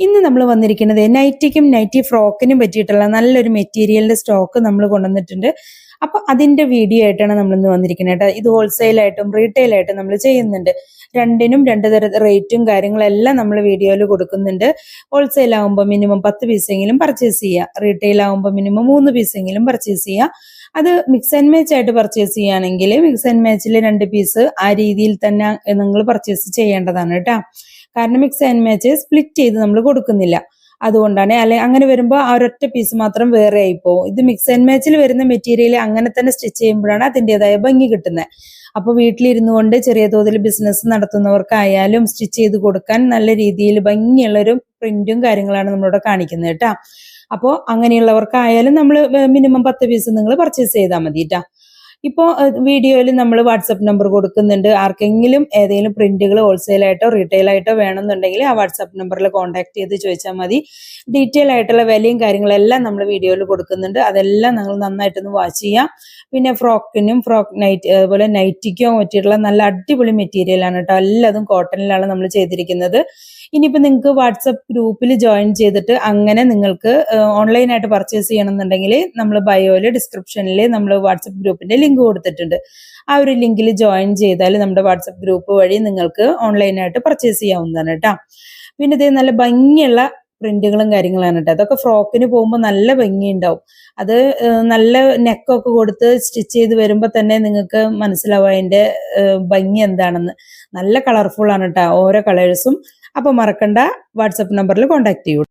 ഇന്ന് നമ്മൾ വന്നിരിക്കുന്നത് നൈറ്റിക്കും നൈറ്റി ഫ്രോക്കിനും പറ്റിയിട്ടുള്ള നല്ലൊരു മെറ്റീരിയലിന്റെ സ്റ്റോക്ക് നമ്മൾ കൊണ്ടുവന്നിട്ടുണ്ട്. അപ്പൊ അതിന്റെ വീഡിയോ ആയിട്ടാണ് നമ്മൾ ഇന്ന് വന്നിരിക്കുന്നത് കേട്ടോ. ഇത് റീറ്റെയിൽ ആയിട്ടും നമ്മൾ ചെയ്യുന്നുണ്ട്. രണ്ടിനും രണ്ട് തര റേറ്റും കാര്യങ്ങളെല്ലാം നമ്മൾ വീഡിയോയിൽ കൊടുക്കുന്നുണ്ട്. ഹോൾസെയിൽ ആകുമ്പോൾ മിനിമം പത്ത് പീസെങ്കിലും പർച്ചേസ് ചെയ്യുക റീറ്റെയിൽ ആകുമ്പോൾ മിനിമം മൂന്ന് പീസെങ്കിലും പർച്ചേസ് ചെയ്യുക അത് മിക്സ് ആൻഡ് മാച്ച് ആയിട്ട് പർച്ചേസ് ചെയ്യുകയാണെങ്കിൽ മിക്സ് ആൻഡ് മാച്ചിൽ രണ്ട് പീസ് ആ രീതിയിൽ തന്നെ നിങ്ങൾ പർച്ചേസ് ചെയ്യേണ്ടതാണ് കേട്ടോ. കാരണം മിക്സ് ആൻഡ് മാച്ച് സ്പ്ലിറ്റ് ചെയ്ത് നമ്മൾ കൊടുക്കുന്നില്ല. അതുകൊണ്ടാണ്. അല്ലെ അങ്ങനെ വരുമ്പോൾ ആ ഒരൊറ്റ പീസ് മാത്രം വേറെ പോകും ഇത് മിക്സ് ആൻഡ് മാച്ചിൽ വരുന്ന മെറ്റീരിയൽ അങ്ങനെ തന്നെ സ്റ്റിച്ച് ചെയ്യുമ്പോഴാണ് അതിന്റെതായ ഭംഗി കിട്ടുന്നത് അപ്പോൾ വീട്ടിലിരുന്നു കൊണ്ട് ചെറിയ തോതിൽ ബിസിനസ് നടത്തുന്നവർക്കായാലും സ്റ്റിച്ച് ചെയ്ത് കൊടുക്കാൻ നല്ല രീതിയിൽ ഭംഗിയുള്ളൊരു പ്രിന്റും കാര്യങ്ങളാണ് നമ്മളിവിടെ കാണിക്കുന്നത് കേട്ടോ. അപ്പോൾ അങ്ങനെയുള്ളവർക്കായാലും നമ്മൾ മിനിമം പത്ത് പീസ് നിങ്ങൾ പർച്ചേസ് ചെയ്താൽ മതി കേട്ടോ ഇപ്പോൾ വീഡിയോയിൽ നമ്മൾ വാട്സപ്പ് നമ്പർ കൊടുക്കുന്നുണ്ട്. ആർക്കെങ്കിലും ഏതെങ്കിലും പ്രിന്റുകൾ ഹോൾസെയിലായിട്ടോ റീറ്റെയിൽ ആയിട്ടോ വേണമെന്നുണ്ടെങ്കിൽ ആ വാട്സപ്പ് നമ്പറിൽ കോൺടാക്ട് ചെയ്ത് ചോദിച്ചാൽ മതി. ഡീറ്റെയിൽ ആയിട്ടുള്ള വിലയും കാര്യങ്ങളെല്ലാം നമ്മൾ വീഡിയോയിൽ കൊടുക്കുന്നുണ്ട്. അതെല്ലാം നിങ്ങൾ നന്നായിട്ടൊന്ന് വാച്ച് ചെയ്യാം. പിന്നെ ഫ്രോക്കിനും ഫ്രോക്ക് നൈറ്റ് അതുപോലെ നൈറ്റിക്കോ പറ്റിയിട്ടുള്ള നല്ല അടിപൊളി മെറ്റീരിയലാണ് കേട്ടോ. എല്ലാതും കോട്ടണിലാണ് നമ്മൾ ചെയ്തിരിക്കുന്നത്. ഇനിയിപ്പോൾ നിങ്ങൾക്ക് വാട്സപ്പ് ഗ്രൂപ്പിൽ ജോയിൻ ചെയ്തിട്ട് അങ്ങനെ നിങ്ങൾക്ക് ഓൺലൈനായിട്ട് പർച്ചേസ് ചെയ്യണമെന്നുണ്ടെങ്കിൽ നമ്മൾ ബയോയിൽ ഡിസ്ക്രിപ്ഷനിൽ നമ്മൾ വാട്സപ്പ് ഗ്രൂപ്പിന്റെ ലിങ്ക് കൊടുത്തിട്ടുണ്ട്. ആ ഒരു ലിങ്കിൽ ജോയിൻ ചെയ്താൽ നമ്മുടെ വാട്സപ്പ് ഗ്രൂപ്പ് വഴി നിങ്ങൾക്ക് ഓൺലൈനായിട്ട് പർച്ചേസ് ചെയ്യാവുന്നതാണ് കേട്ടോ പിന്നെ ഇതേ നല്ല ഭംഗിയുള്ള പ്രിന്റുകളും കാര്യങ്ങളാണ് കേട്ടോ അതൊക്കെ ഫ്രോക്കിന് പോകുമ്പോൾ നല്ല ഭംഗി ഉണ്ടാവും അത് നല്ല നെക്കൊക്കെ കൊടുത്ത് സ്റ്റിച്ച് ചെയ്ത് വരുമ്പോൾ തന്നെ നിങ്ങൾക്ക് മനസ്സിലാവും അതിന്റെ ഭംഗി എന്താണെന്ന്. നല്ല കളർഫുൾ ആണ് കേട്ടോ ഓരോ കളേഴ്സും അപ്പോൾ മറക്കണ്ട. വാട്സപ്പ് നമ്പറിൽ കോൺടാക്ട് ചെയ്യൂ.